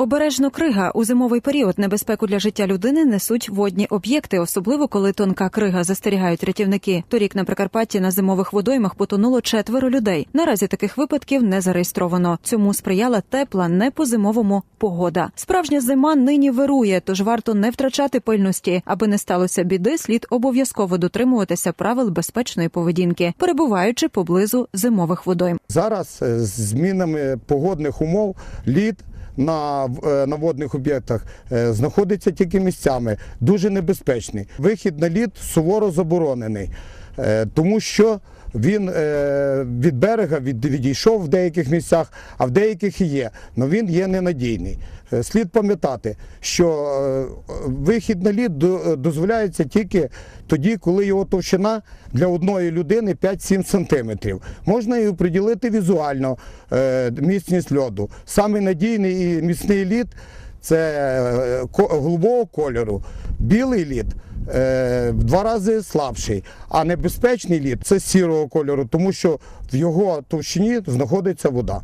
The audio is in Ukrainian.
Обережно крига у зимовий період небезпеку для життя людини несуть водні об'єкти, особливо коли тонка крига застерігають рятівники. Торік на Прикарпатті на зимових водоймах потонуло четверо людей. Наразі таких випадків не зареєстровано. Цьому сприяла тепла, не по зимовому погода. Справжня зима нині вирує, тож варто не втрачати пильності. Аби не сталося біди, слід обов'язково дотримуватися правил безпечної поведінки, перебуваючи поблизу зимових водойм. Зараз е, з змінами погодних умов лід на, е, на водних об'єктах е, знаходиться тільки місцями, дуже небезпечний. Вихід на лід суворо заборонений, е, тому що він е, від берега від, відійшов в деяких місцях, а в деяких і є. але він є ненадійний. Е, Слід пам'ятати, що е, вихід на лід до- дозволяється тільки тоді, коли його товщина для одної людини 5-7 сантиметрів. Можна і приділити візуально міцність льоду. Самий надійний і міцний лід це голубого кольору. Білий лід в два рази слабший, а небезпечний лід це сірого кольору, тому що в його товщині знаходиться вода.